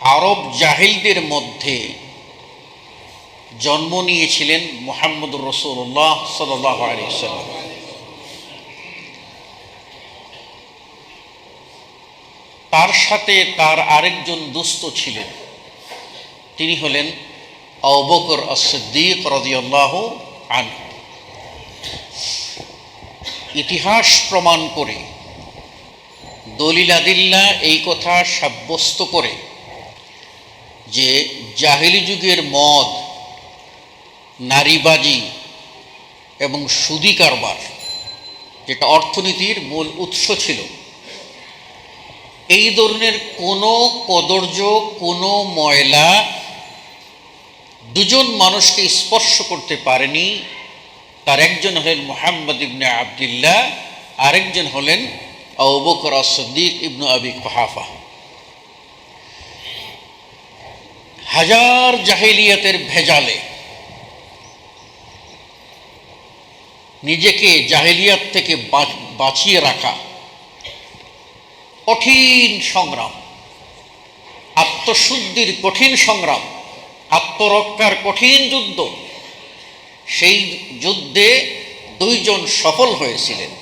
আরব জাহিলদের মধ্যে জন্ম নিয়েছিলেন মোহাম্মদুর রসুল্লাহ সাল্লাহ আলিয়াল্লাম তার সাথে তার আরেকজন দুস্থ ছিলেন। তিনি হলেন অবকর আসদ্দিক রদিয়াল্লাহ আন ইতিহাস প্রমাণ করে দলিলাদিল্লা এই কথা সাব্যস্ত করে যে জাহিলি যুগের মদ, নারীবাজি এবং সুদি কারবার, যেটা অর্থনীতির মূল উৎস ছিল, এই ধরনের কোনো কদর্য, কোনো ময়লা দুজন মানুষকে স্পর্শ করতে পারেনি। তার একজন হলেন মোহাম্মদ ইবনে আবদুল্লাহ, আরেকজন হলেন আবুবকর সদ্দিক ইবনু আবি কহাফা। হাজার জাহেলিয়াতের ভেজালে। নিজেকে জাহেলিয়াত থেকে বাঁচিয়ে রাখা। কঠিন সংগ্রাম। আত্মশুদ্ধির কঠিন সংগ্রাম। আত্মরক্ষার কঠিন যুদ্ধ। সেই যুদ্ধে দুইজন সফল হয়েছিলেন।